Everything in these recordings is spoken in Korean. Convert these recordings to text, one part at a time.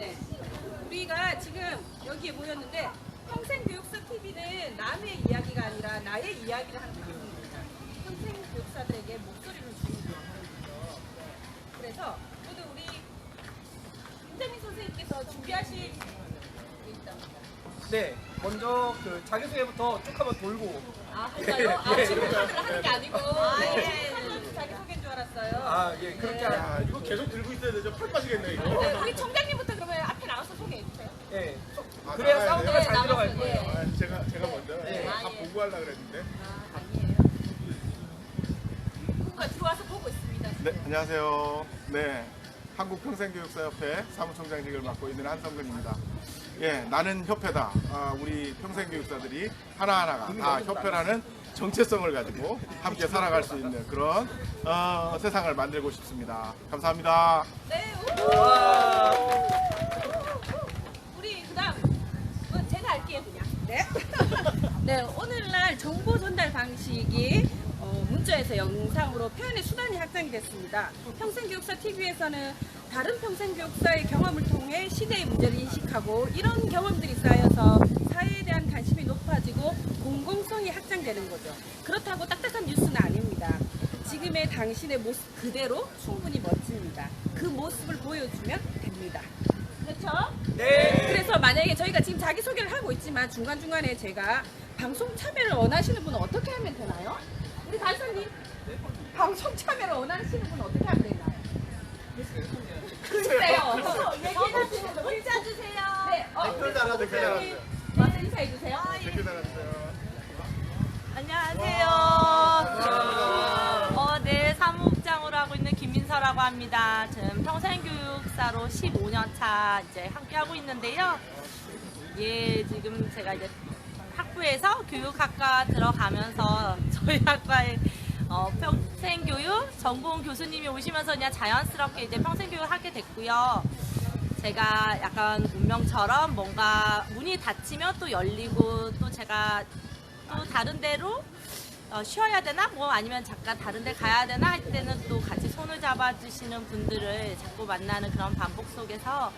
네네. 우리가 지금 여기에 모였는데 평생교육사 TV는 남의 이야기가 아니라 나의 이야기를 하는 방송입니다. 평생교육사들에게 목소리를 주는 방송이죠. 그래서 모두 우리 김재민 선생님께서 준비하신 게 있답니다. 네, 먼저 그 자기소개부터 쭉 한번 돌고. 아, 할까요? 아, 예. 지금 카드를 하는 게 아니고. 네. 자기소개인 줄 알았어요. 아, 예, 그렇게 네. 야, 이거 계속 들고 있어야 되죠. 팔 빠지겠네, 이거. 네, 우리 총장님부터 예. 아, 그래야 나가야 사운드가 돼요? 잘 네, 들어갈 거예요. 네. 아, 제가, 제가 먼저 네. 다 아, 예. 보고 하려고 그랬는데. 아, 아니에요. 들어와서 보고 있습니다. 네, 안녕하세요. 네. 한국평생교육사협회 사무총장직을 맡고 있는 한성근입니다. 예, 나는 협회다. 아, 우리 평생교육사들이 하나하나가 다 협회라는 정체성을 가지고 함께 살아갈 수 있는 그런 어, 세상을 만들고 싶습니다. 감사합니다. 네, 우! 와. 우리 그다음 어, 제가 할게요 그냥. 네. 네, 오늘날 정보 전달 방식이 어, 문자에서 영상으로 표현의 수단이 확장이 됐습니다. 평생교육사 TV에서는 다른 평생교육사의 경험을 통해 시대의 문제를 인식하고 이런 경험들이 쌓여서 사회에 대한 관심이 높아지고 공공성이 확장되는 거죠. 그렇다고 딱딱한 뉴스는 아닙니다. 지금의 당신의 모습 그대로 충분히 멋집니다. 그 모습을 보여주면 됩니다. 그렇죠? 네. 그래서 만약에 저희가 지금 자기 소개를 하고 있지만 중간 중간에 제가 방송 참여를 원하시는 분은 어떻게 하면 되나요? 우리 간사님 방송 참여를 원하시는 분은 어떻게 하면 되나요? 글쎄요. 얘기해주세요. 문자 주세요. 네. 어, 댓글 달아주세요. 선생님, 와서 인사해 주세요. 댓글 달아주세요. 안녕하세요. 어, 네, 사무국장으로 하고 있는 김민서라고 합니다. 지금 평생교육사로 15년 차 이제 함께하고 있는데요. 예, 지금 제가 이제 학부에서 교육학과 들어가면서 저희 학과에 어, 평생교육 전공 교수님이 오시면서 그냥 자연스럽게 이제 평생교육을 하게 됐고요. 제가 약간 운명처럼 뭔가 문이 닫히면 또 열리고 또 제가 또 다른 데로 어, 쉬어야 되나 뭐 아니면 잠깐 다른 데 가야 되나 할 때는 또 같이 손을 잡아주시는 분들을 자꾸 만나는 그런 반복 속에서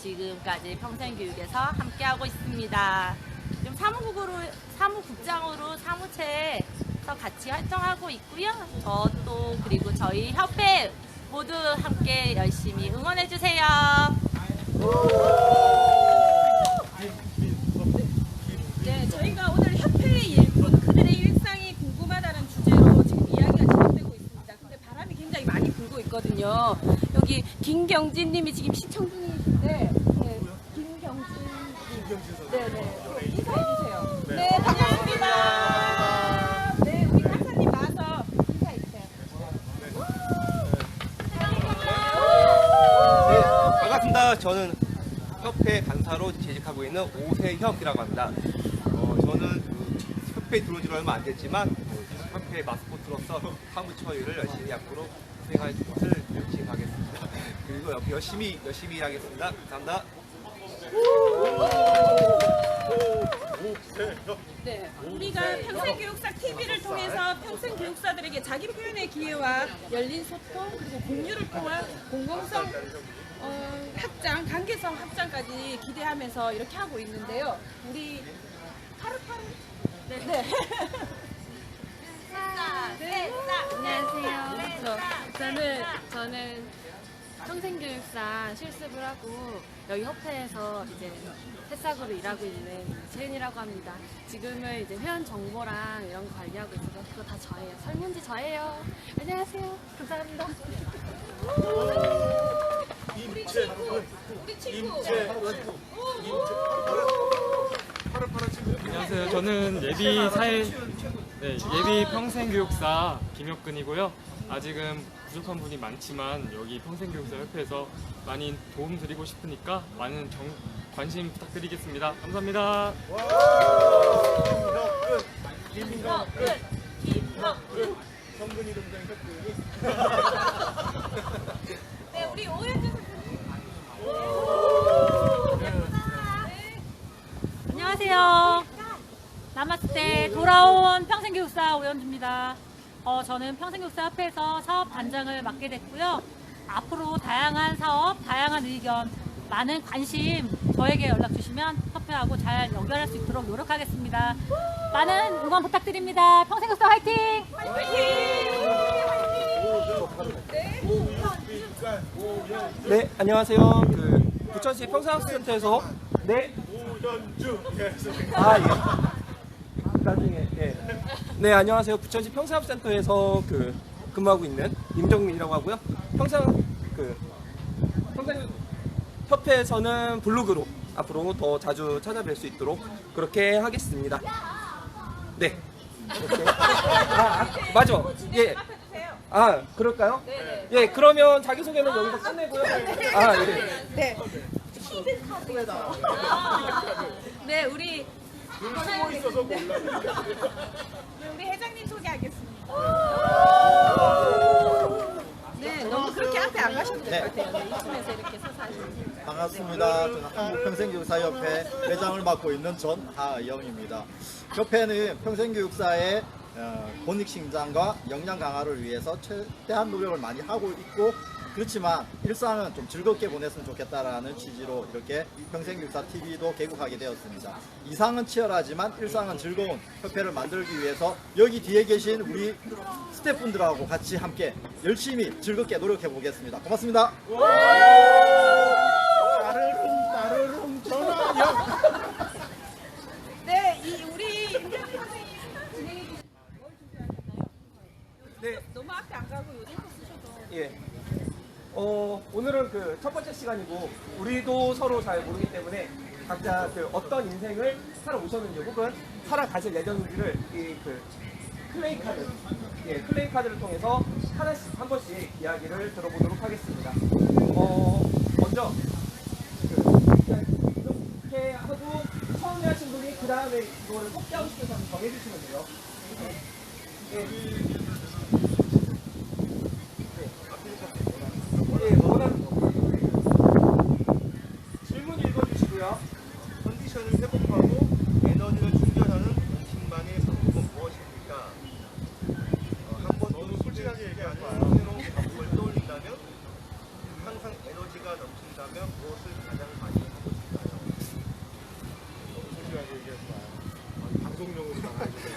지금까지 평생교육에서 함께하고 있습니다. 지금 사무국으로 사무국장으로 사무체에서 같이 활동하고 있고요. 저 또 그리고 저희 협회 모두 함께 열심히 응원해 주세요. 네, 저희가 오늘 협회의 일꾼 그들의 일상이 궁금하다는 주제로 지금 이야기가 진행되고 있습니다. 근데 바람이 굉장히 많이 불고 있거든요. 여기 김경진 님이 지금 시청 중이신데, 네, 김경진, 네, 네, 인사해 주세요. 네, 반갑습니다. 네, 우리 강사님 나와서 인사해 주세요. 네, 반갑습니다. 저는 협회 간사로 재직하고 있는 오세혁이라고 합니다. 어, 저는 그 협회에 들어온 지 얼마 안 됐지만 그 협회 마스코트로서 사무처 일을 열심히 앞으로 수행할 것을 하겠습니다. 그리고 여- 열심히 열심히 일하겠습니다. 감사합니다. 네, 우리가 평생교육사 TV를 통해서 평생교육사들에게 자기 표현의 기회와 열린 소통 그리고 공유를 통한 공공성 어, 확장, 관계성 확장까지 기대하면서 이렇게 하고 있는데요. 우리 파르파르 네. 네. 네. 안녕하세요. 저, 저는 저는 평생교육사 실습을 하고 여기 협회에서 이제 새싹으로 일하고 있는 채은이라고 합니다. 지금은 이제 회원 정보랑 이런 거 관리하고 있어서 그거 다 저예요. 설문지 저예요. 안녕하세요. 감사합니다. 우리 친구, 우리 친구. 안녕하세요. 저는 예비 사회 네, 예비 평생교육사 김혁근이고요. 아직은 부족한 분이 많지만 여기 평생교육사 협회에서 많이 도움 드리고 싶으니까 많은 정- 관심 부탁드리겠습니다. 감사합니다. 김덕근. 김덕근. 성근이 동생 덕근이. 네, 우리 우리 오현주 선생님. 안녕하세요. 나마스테 돌아온 평생교육사 오연주입니다. 어, 저는 평생교육사 협회에서 사업 단장을 맡게 됐고요. 앞으로 다양한 사업, 다양한 의견, 많은 관심 저에게 연락 주시면 협회하고 잘 연결할 수 있도록 노력하겠습니다. 많은 응원 부탁드립니다. 평생교육사 화이팅! 네, 안녕하세요. 그 부천시 평산학습센터에서 네, 선생님. 아 예. 나중에 예. 네, 안녕하세요. 부천시 평산학습센터에서 그 근무하고 있는 임정민이라고 하고요. 평상 그 평상 협회에서는 블로그로 앞으로 더 자주 찾아뵐 수 있도록 그렇게 하겠습니다. 네. 이렇게. 아, 아, 맞아. 예. 아, 그럴까요? 예, 그러면 자기소개는 여기서 끝내고요. 아, 예. 네, 우리 네, 우리 회장님 소개하겠습니다. 네, 너무 그렇게 앞에 안 가셔도 될 것 같아요. 네, 이쯤에서 이렇게 서서 하시면. 반갑습니다. 저는 한국평생교육사협회 회장을 맡고 있는 전하영입니다. 협회는 평생교육사의 어, 권익신장과 역량 강화를 위해서 최대한 노력을 많이 하고 있고 그렇지만 일상은 좀 즐겁게 보냈으면 좋겠다라는 취지로 이렇게 평생교육사 TV도 개국하게 되었습니다. 이상은 치열하지만 일상은 즐거운 협회를 만들기 위해서 여기 뒤에 계신 우리 스태프분들하고 같이 함께 열심히 즐겁게 노력해 보겠습니다. 고맙습니다. 따르릉 따르릉 전화요. 예. 어, 오늘은 그 첫 번째 시간이고 우리도 서로 잘 모르기 때문에 각자 그 어떤 인생을 살아오셨는지 혹은 살아가실 예정인지를 이그 플레이 카드, 예, 플레이 카드를 통해서 하나씩 한 번씩 이야기를 들어보도록 하겠습니다. 어, 먼저 그 이렇게 하고 처음에 하신 분이 그 다음에 이거를 속개하고 싶은 사람 정해주시면 돼요. 예. 예, 원하는 거. 질문 읽어주시고요. 컨디션을 회복하고 에너지를 충전하는 원심만의 방법은 무엇입니까? 어, 한번 너무 솔직하게 얘기하지 마요. 새로운 방법을 떠올린다면 항상 에너지가 넘친다면 무엇을 가장 많이 하고 싶나요? 솔직하게 얘기하지 마요. 방송용으로 나가주세요.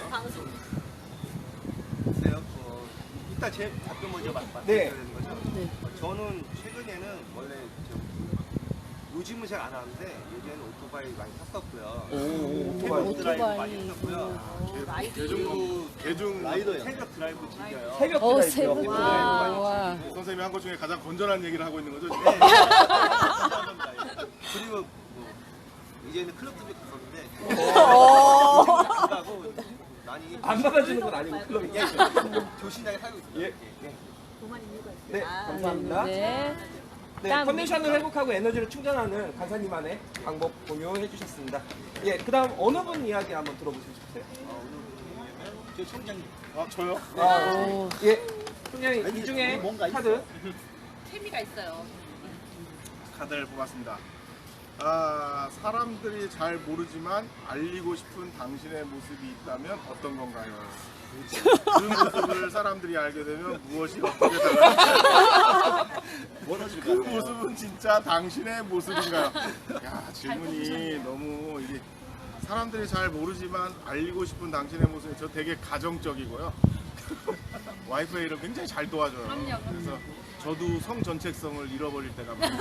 글쎄요. 어, 일단 제 답변 먼저 말- 네. 말씀드려야 되는 거죠. 어, 저는 최근에는 원래 저 요즘은 잘 안 하는데 예전에는 오토바이 많이 탔었고요. 오토바이. 새벽 드라이브 많이 했었고요. 그리고 대중 라이더요. 새벽 드라이브 즐겨요. 새벽 드라이브요. 새벽 새벽 드라이브 많이 즐기고 선생님이 한 것 중에 가장 건전한 얘기를 하고 있는 거죠. 지금? 그리고 뭐 이제는 클럽도 갔었는데 안 받아주는 건 아니고 클럽이. 예, 조신하게 살고 있어요. 예. 예. 네, 감사합니다. 네. 네, 컨디션을 회복하고 에너지를 충전하는 간사님만의 방법 공유해 주셨습니다. 예, 그 다음 어느 분 이야기 한번 들어보시고 싶으세요? 저 총장님. 아 저요? 아, 예. 총장님, 이 중에 뭔가 있어. 카드. 케미가 있어요. 카드를 뽑았습니다. 아 사람들이 잘 모르지만 알리고 싶은 당신의 모습이 있다면 어떤 건가요? 그 모습을 사람들이 알게 되면 무엇이 어떻게 달라? 그 모습은 진짜 당신의 모습인가요? 야 질문이 너무 이게 사람들이 잘 모르지만 알리고 싶은 당신의 모습이 저 되게 가정적이고요. 와이프의 일을 굉장히 잘 도와줘요. 그래서 저도 성 전책성을 잃어버릴 때가 많아요.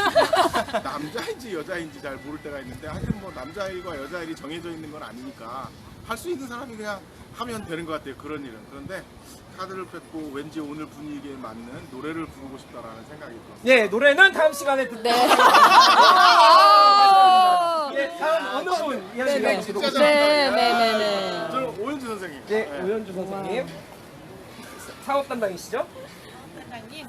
남자인지 여자인지 잘 모를 때가 있는데 하여튼 뭐 남자 일과 여자 일이 정해져 있는 건 아니니까 할 수 있는 사람이 그냥 하면 되는 것 같아요. 그런 일은. 그런데 카드를 뺐고 왠지 오늘 분위기에 맞는 노래를 부르고 싶다라는 생각이 들었어요. 예, 노래는 다음 시간에 듣 네. 예, 다음 어느 분 이야기 한번 들어보시죠. 네, 네, 네, 네. 저는 오현주 선생님. 네, 오현주 선생님. 사업 담당이시죠? 사장님.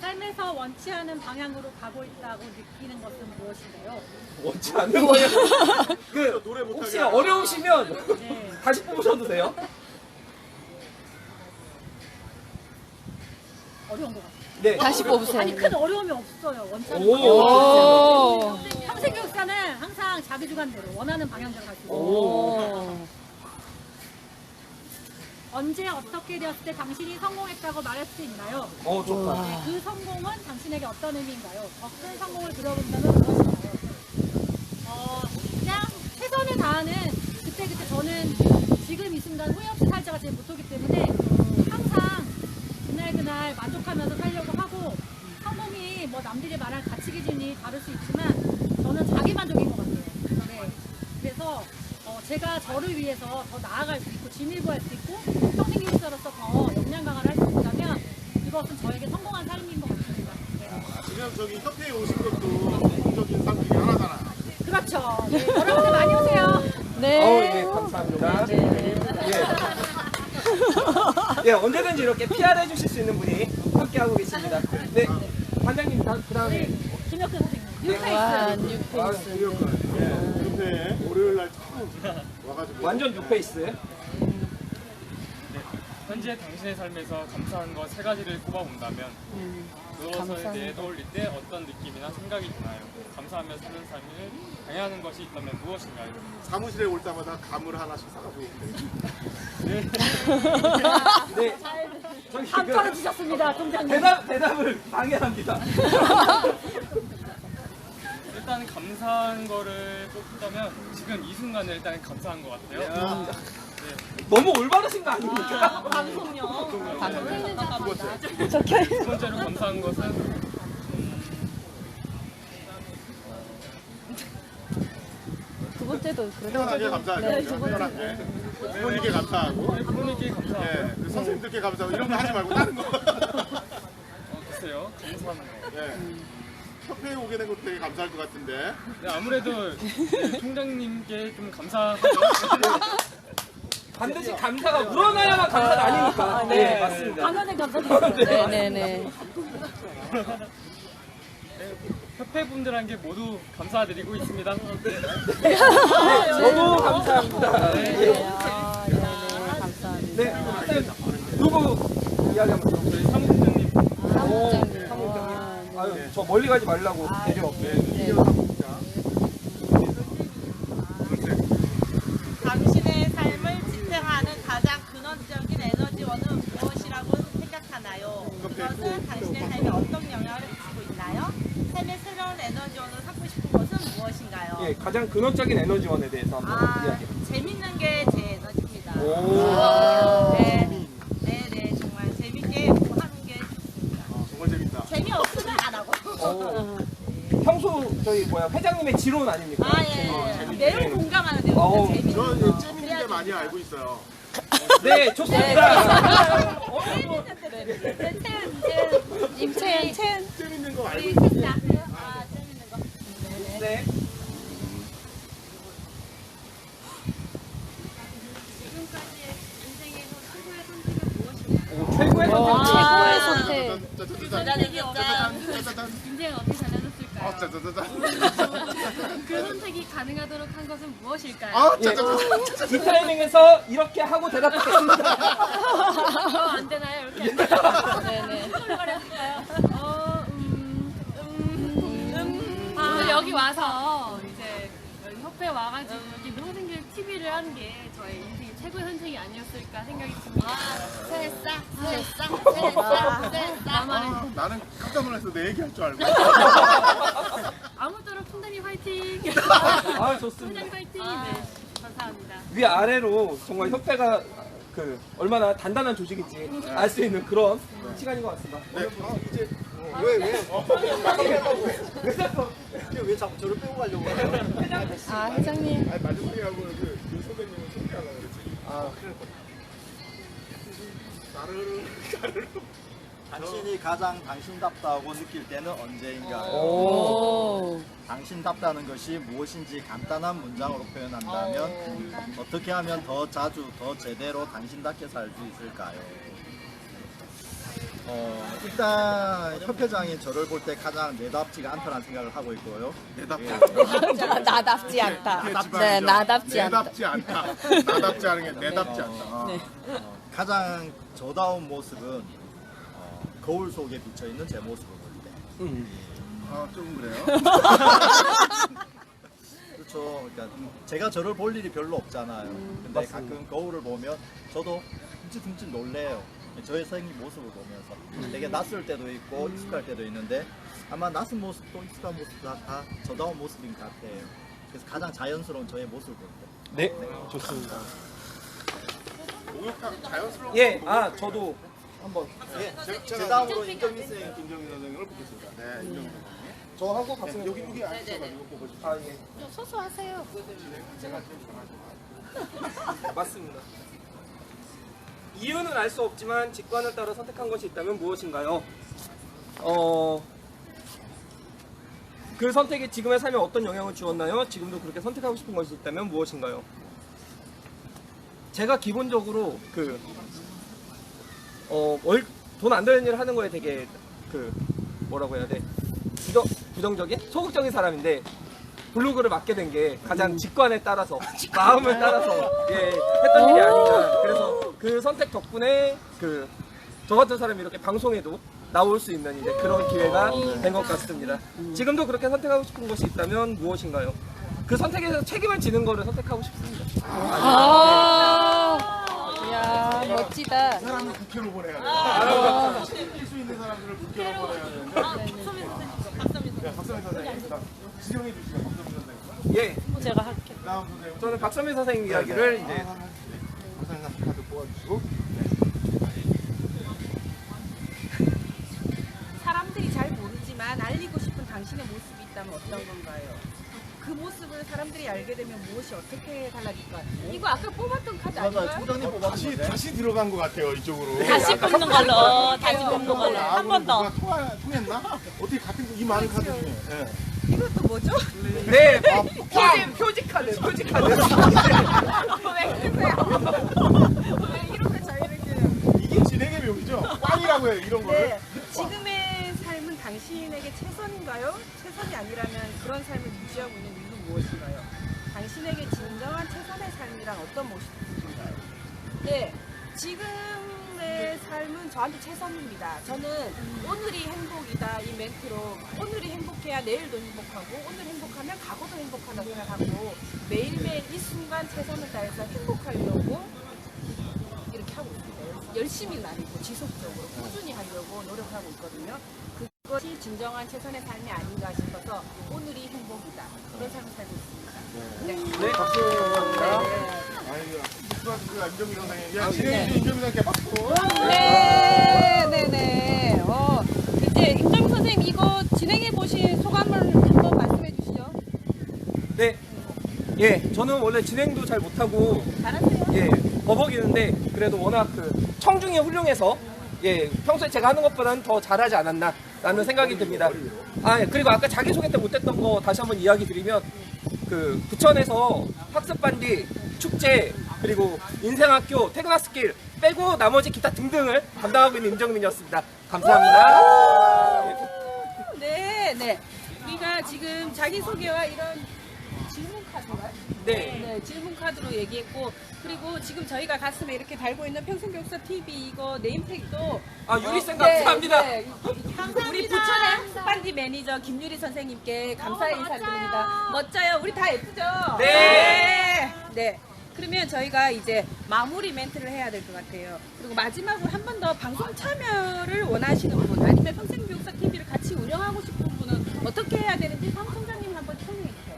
삶에서 원치 않은 방향으로 가고 있다고 느끼는 것은 무엇인가요? 원치 않는 거예요. 그 노래 못하게 혹시 하죠. 어려우시면 네. 다시 뽑으셔도 돼요. 어려운 것 같아요. 네. 다시 뽑으세요. 아니 큰 어려움이 없어요. 원천. 오. 평생 교육사는 항상 자기 주관대로 원하는 방향대로 갈수 있어요. 오. 언제 어떻게 되었을 때 당신이 성공했다고 말할 수 있나요? 어, 좋다. 네, 그 성공은 당신에게 어떤 의미인가요? 더큰 성공을 들어본다면 무엇인가요? 어, 그냥 최선을 다하는 그때 그때 저는 지금 이 순간 후회 없이 살자가 제일 모토기 때문에 항상 그날 그날 만족하면서 살려고 하고 성공이 뭐 남들이 말할 가치 기준이 다를 수 있지만 저는 자기 만족인 것 같아요. 네. 그래서 어, 제가 저를 위해서 더 나아갈 수 있고 진일보할 수 있고 평생교육사로서 더 역량 강화를 할 수 있다면 이것은 저에게 성공한 삶인 것 같습니다. 네. 저기 협회에 오신 것도 성공적인 삶 중에 하나잖아. 그렇죠. 네, 여러분들 많이 오세요. 네. 어, 예, 감사합니다. 예. 예, 언제든지 이렇게 PR 해주실 수 있는 분이 함께하고 계십니다. 네. 반장님, 다, 그 다음에. 김혁근 선생님. 와, 뉴페이스. 아, 뉴페이스. 그렇군. 예, 협회에 월요일 날 처음 와가지고. 완전 뉴페이스. 현재 당신의 삶에서 감사한 것 세 가지를 꼽아본다면 감사한 대해 떠올릴 때 어떤 느낌이나 생각이 드나요? 감사하며 사는 삶을 방해하는 것이 있다면 무엇인가요? 사무실에 올 때마다 감을 하나씩 사가지고 오는데. 네. 저기 안그 떨어지셨습니다, 동장님. 대답, 대답을 방해합니다. 일단 감사한 거를 뽑자면 지금 이 순간에 일단 감사한 것 같아요. 너무 올바르신 거 아닙니까? 방송용. 두 번째로 감사한 것은 두 번째도 태어나게 감사하죠. 태어나게. 부모님께 감사하고. 부모님께 감사하고 예, 그 선생님들께 감사하고 이런 거 하지 말고 다른 거. 어, 글쎄요 감사한 거. 예. 협회에 오게 된 것도 되게 감사할 것 같은데. 네, 아무래도 네, 총장님께 좀 감사하죠. 반드시 감사가 우러나야만 감사가 아니니까. 네, 맞습니다. 강연에 감사드립니다. 네 네 네. 협회 분들한테 모두 감사드리고 있습니다. 너무 감사합니다. 네. 아, 네 네. 감사합니다. 네, 선생님, 누구 이야기 한번 들어보세요. 저희 사무국장님 사무국장님. 사무국장님. 아유, 저 멀리 가지 말라고 내려. 네. 당신의 삶을 지탱하는 가장 근원적인 에너지원은 무엇이라고 생각하나요? 이것은 당신의 삶에 어떤 영향을 미치고 있나요? 삶의 새로운 에너지원을 삼고 싶은 것은 무엇인가요? 예, 가장 근원적인 에너지원에 대해서 한번 아, 이야기. 재밌는 게 제 에너지입니다. 오. 네, 네, 네, 정말 재밌게 뭐 하는 게 좋습니다. 정말 재밌다. 재미없으면 안 하고. 어, 평소 저희 뭐야 회장님의 지론 아닙니까? 아, 예, 예. 매우 공감하는데요. 어우, 재미. 저 재밌는 게 많이 알고 있어요. 네, 좋습니다. 임채연, 채연. 재밌는 거 알고. 진짜. 아, 재밌는 거. 네. 오, 최고의 선택. 최고의 선택. 짜자자잔. 짜자잔. 인생을 어떻게 달려줬을까요? 아, 짜자자잔. 그 선택이 가능하도록 한 것은 무엇일까요? 아, 예, 짜자자잔. 이 타이밍에서 이렇게 하고 대답하겠습니다. 어, 안 되나요? 이렇게? 네네. 와서 이제 여기 협회 와가지고 여기 평생교육 TV를 하는 게 저의 인생의 최고의 선택이 아니었을까 생각이 듭니다. 아, 새싹. 나만의 아, 나는 깜짝 놀라서 내 얘기할 줄 알고. 아무쪼록 총장님 화이팅! 아, 좋습니다. 총장님 화이팅! 네, 감사합니다. 위 아래로 정말 협회가 그 얼마나 단단한 조직인지 알 수 있는 그런 시간인 것 같습니다. 네, 아, 이제 왜 왜? 왜 자꾸 이게 왜 자꾸 저를 빼고 가려고 해요? 아, 회장님. 아니, 마지막하고 그, 그 선배님은 소개 하려고 그랬지. 아, 나를, 나를. 당신이 가장 당신답다고 느낄 때는 언제인가요? 오. 당신답다는 것이 무엇인지 간단한 문장으로 표현한다면 어떻게 하면 더 자주, 더 제대로 당신답게 살 수 있을까요? 어, 일단 협회장이 저를 볼 때 가장 내답지가 않다는 생각을 하고 있고요. 내답지 나- 나답지 않다. 네, 나답지 않다. 내답지 않다. 나답지 않은 게 내답지 않다. 네. 어, 가장 저다운 모습은 어, 거울 속에 비쳐 있는 제 모습을 볼 때. 음. 아, 조금 그래요. 그렇죠. 그러니까 제가 저를 볼 일이 별로 없잖아요. 근데 맞습니다. 가끔 거울을 보면 저도 흠칫흠칫 놀래요. 저의 생긴 모습을 보면서 되게 낯설 때도 있고 익숙할 때도 있는데 아마 낯선 모습도 익숙한 모습도 다, 다 저다운 모습인 것 같아요. 그래서 가장 자연스러운 저의 모습을 볼 때. 네, 좋습니다. 목욕탕 자연스러운 예, 아 저도 한번 예, 제, 제 제가 다음으로 인정민 쌤. 김정민 선생님을 보겠습니다. 네, 인정민 선생님. 저 하고 네, 여기 여기 앉으셔가지고 보고 싶어요. 아 예. 소소하세요. 제가 제일 잘하죠. 맞습니다. 이유는 알 수 없지만 직관을 따라 선택한 것이 있다면 무엇인가요? 어, 그 선택이 지금의 삶에 어떤 영향을 주었나요? 지금도 그렇게 선택하고 싶은 것이 있다면 무엇인가요? 제가 기본적으로 그, 어, 월, 돈 안 되는 일을 하는 거에 되게 그, 뭐라고 해야 돼? 부정, 부정적인? 소극적인 사람인데, 블로그를 맡게 된 게 가장 직관에 따라서 마음을 따라서 예, 했던 일이 아닌가 그래서 그 선택 덕분에 그 저 같은 사람이 이렇게 방송에도 나올 수 있는 이제 그런 기회가 된 것 같습니다. 지금도 그렇게 선택하고 싶은 것이 있다면 무엇인가요? 그 선택에서 책임을 지는 거를 선택하고 싶습니다. 아, 이야, 멋지다. 이 사람을 국회로 보내야 돼요. 책임질 수 있는 사람들을 국회로 보내야 되는데. 네, 박선미 선생님. 그다음 지정해 주시죠, 박선미 선생님. 예, 제가 할게요. 다음 선생님. 저는 박선미 선생님 이야기를 이제 아, 박선미 선생님 카드 뽑아주시고. 사람들이 잘 모르지만 알리고 싶은 당신의 모습이 있다면 어떤 건가요? 그 모습을 사람들이 알게 되면 무엇이 어떻게 달라질까요? 이거 아까 뽑았던 카드. 아닌가요? 총장님 다시 뽑았는데. 다시 들어간 것 같아요 이쪽으로. 다시 뽑는 걸로, 다시 뽑는 걸로. 아, 한번 더. 통화, 통했나? 어떻게 같은 이 많은 카드 중에? 예. 뭐죠? 네, 표지, 표지 카드, 표지 카드. 왜 그러세요? 왜 이렇게 자유롭게 이게 진행의 묘미죠. 꽝이라고 해요 이런 거를. 네. 지금의 삶은 당신에게 최선인가요? 최선이 아니라면 그런 삶을 유지하고 있는 이유는 무엇인가요? 당신에게 진정한 최선의 삶이란 어떤 모습인가요? 네. 지금 의 삶은 저한테 최선입니다. 저는 오늘이 행복이다 이 멘트로 오늘이 행복해야 내일도 행복하고 오늘 행복하면 과거도 행복하다 생각하고 매일매일 이 순간 최선을 다해서 행복하려고 이렇게 하고 있습니다. 열심히 날리고 지속적으로 꾸준히 하려고 노력하고 있거든요. 그것이 진정한 최선의 삶이 아닌가 싶어서 오늘이 행복이다. 그런 삶을 살고 있습니다. 네. 네, 박수 감사합니다. 아이고, 수고하셨습니다 임정민 선생님. 야 진행해 주신 임정민 선생님께 박수. 네, 네, 네. 어, 이제 임정 선생님 이거 진행해 보신 소감을 한번 말씀해 주시죠. 네. 예, 저는 원래 진행도 잘 못하고 잘하세요. 예, 버벅이는데 그래도 워낙 그 청중이 훌륭해서 예, 평소에 제가 하는 것보다는 더 잘하지 않았나 라는 생각이 듭니다. 아, 예, 그리고 아까 자기소개 때 못했던 거 다시 한번 이야기 드리면 그 부천에서 학습반디, 축제, 그리고 인생학교, 퇴근학습길 빼고 나머지 기타 등등을 담당하고 있는 임정민이었습니다. 감사합니다. 네, 네. 우리가 지금 자기소개와 이런 질문 카드가 네. 네, 질문 카드로 얘기했고 그리고 지금 저희가 가슴에 이렇게 달고 있는 평생교육사 TV 이거 네임택도 아, 유리쌤 어, 네, 감사합니다. 네. 우리 부천의 학습반지 매니저 김유리 선생님께 감사의 인사드립니다. 멋져요. 우리 다 예쁘죠? 네. 네. 네. 그러면 저희가 이제 마무리 멘트를 해야 될 것 같아요. 그리고 마지막으로 한 번 더 방송 참여를 원하시는 분 아니면 평생교육사 TV를 같이 운영하고 싶은 분은 어떻게 해야 되는지 상 총장님 한번 설명해 주세요.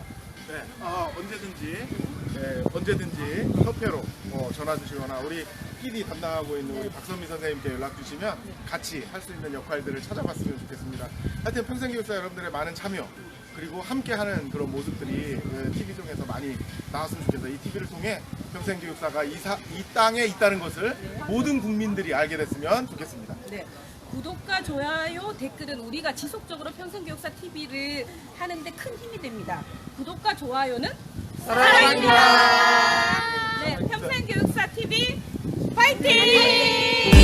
네, 어, 언제든지 네, 언제든지 협회로 뭐 전화 주시거나 우리 PD 담당하고 있는 우리 박선미 선생님께 연락 주시면 같이 할 수 있는 역할들을 찾아봤으면 좋겠습니다. 하여튼 평생교육사 여러분들의 많은 참여 그리고 함께하는 그런 모습들이 TV 통해서 많이 나왔으면 좋겠어요. 이 TV를 통해 평생교육사가 이, 사, 이 땅에 있다는 것을 모든 국민들이 알게 됐으면 좋겠습니다. 네. 구독과 좋아요, 댓글은 우리가 지속적으로 평생교육사 TV를 하는데 큰 힘이 됩니다. 구독과 좋아요는 사랑입니다. 네, 평생교육사 TV 파이팅!